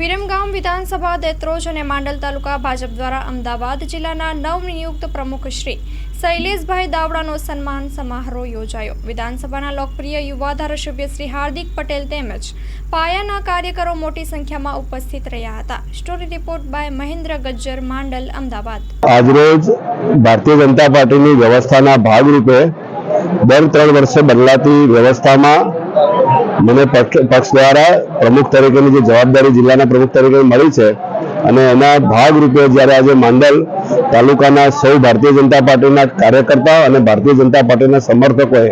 વિરમગામ વિધાનસભા, દેત્રોજ અને માંડલ તાલુકા ભાજપ દ્વારા અમદાવાદ જિલ્લાના નવનિયુક્ત પ્રમુખ શ્રી શૈલેષભાઈ દાવડાનો સન્માન સમારોહ યોજાયો. વિધાનસભાના લોકપ્રિય યુવા ધારાસભ્ય શ્રી હાર્દિક પટેલ તેમજ પાયાના કાર્યકરો મોટી સંખ્યામાં ઉપસ્થિત રહ્યા હતા. Story report by Mahendra Gajjar, Mandal, Ahmedabad. આજરોજ ભારતીય જનતા પાર્ટીની વ્યવસ્થાના ભાગરૂપે દર ત્રણ વર્ષે બદલાતી વ્યવસ્થામાં મને પક્ષ દ્વારા પ્રમુખ તરીકેની જે જવાબદારી જિલ્લાના પ્રમુખ તરીકે મળી છે અને એના ભાગરૂપે જ્યારે આજે માંડલ તાલુકાના સૌ ભારતીય જનતા પાર્ટીના કાર્યકર્તા અને ભારતીય જનતા પાર્ટીના સમર્થકોએ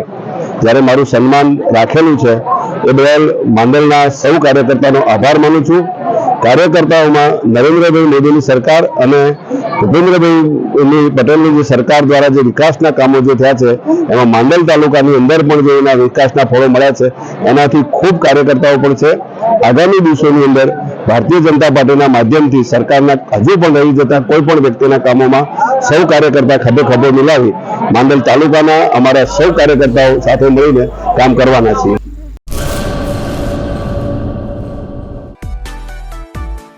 જ્યારે મારું સન્માન રાખેલું છે, એ બદલ માંડલના સૌ કાર્યકર્તાનો આભાર માનું છું. કાર્યકર્તાઓમાં નરેન્દ્રભાઈ મોદીની સરકાર અને ભૂપેન્દ્રભાઈની પટેલની જે સરકાર દ્વારા જે વિકાસના કામો જે થયા છે, એમાં માંડલ તાલુકાની અંદર પણ જે એના વિકાસના ફળો મળ્યા છે, એનાથી ખૂબ કાર્યકર્તાઓ પણ છે. આગામી દિવસોની અંદર ભારતીય જનતા પાર્ટીના માધ્યમથી સરકારના હજુ પણ રહી જતા કોઈ પણ વ્યક્તિના કામોમાં સૌ કાર્યકર્તા ખભે ખભે મિલાવી માંડલ તાલુકાના અમારા સૌ કાર્યકર્તાઓ સાથે મળીને કામ કરવાના છીએ.